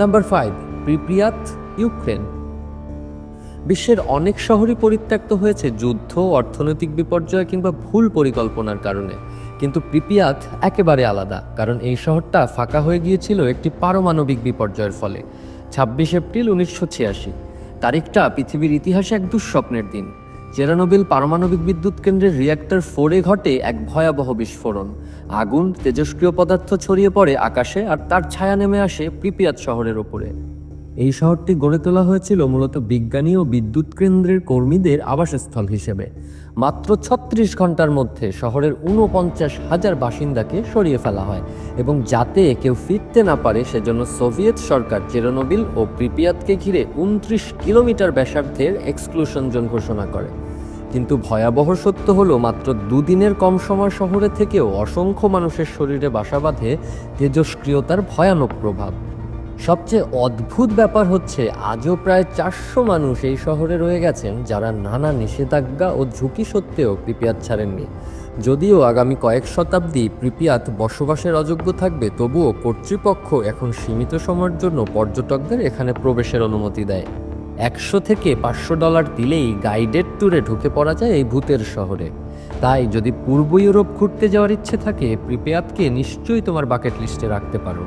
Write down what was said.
Number five প্রিপ্রিয়াত Ukraine বিশ্বের অনেক শহরই পরিত্যক্ত হয়েছে যুদ্ধ, অর্থনৈতিক বিপর্যয় কিংবা ভুল পরিকল্পনার কারণে। কিন্তু প্রিপিয়াত একেবারে আলাদা, কারণ এই শহরটা ফাঁকা হয়ে গিয়েছিল একটি পারমাণবিক বিপর্যয়ের ফলে। ছাব্বিশ এপ্রিল উনিশশো ছিয়াশি, তারিখটা পৃথিবীর ইতিহাসে এক দুঃস্বপ্নের দিন। চেরানোবিল পারমাণবিক বিদ্যুৎ কেন্দ্রের রিয়াক্টর ফোরে ঘটে এক ভয়াবহ বিস্ফোরণ। আগুন, তেজস্ক্রিয় পদার্থ ছড়িয়ে পড়ে আকাশে আর তার ছায়া নেমে আসে প্রিপিয়াত শহরের ওপরে। এই শহরটি গড়ে তোলা হয়েছিল মূলত বিজ্ঞানী ও বিদ্যুৎ কেন্দ্রের কর্মীদের আবাসস্থল হিসেবে। মাত্র ছত্রিশ ঘণ্টার মধ্যে শহরের ঊনপঞ্চাশ হাজার বাসিন্দাকে সরিয়ে ফেলা হয় এবং যাতে কেউ ফিরতে না পারে, সেজন্য সোভিয়েত সরকার চেরোনোবিল ও প্রিপিয়াতকে ঘিরে উনত্রিশ কিলোমিটার ব্যাসার্ধের এক্সক্লুশন জোন ঘোষণা করে। কিন্তু ভয়াবহ সত্য হলো, মাত্র দুদিনের কম সময় শহরে থেকেও অসংখ্য মানুষের শরীরে বাসা বাঁধে তেজস্ক্রিয়তার ভয়ানক প্রভাব। সবচেয়ে অদ্ভুত ব্যাপার হচ্ছে আজও প্রায় চারশো মানুষ এই শহরে রয়ে গেছেন যারা নানা নিষেধাজ্ঞা ও ঝুঁকি সত্ত্বেও প্রিপিয়াত ছাড়েননি। যদিও আগামী কয়েক শতাব্দী প্রিপিয়াত বসবাসের অযোগ্য থাকবে, তবুও কর্তৃপক্ষ এখন সীমিত সময়ের জন্য পর্যটকদের এখানে প্রবেশের অনুমতি দেয়। একশো থেকে পাঁচশো ডলার দিলেই গাইডেড ট্যুরে ঢুকে পড়া যায় এই ভূতের শহরে। তাই যদি পূর্ব ইউরোপ ঘুরতে যাওয়ার ইচ্ছে থাকে প্রিপেয়াতকে নিশ্চয়ই তোমার বাকেট লিস্টে রাখতে পারো।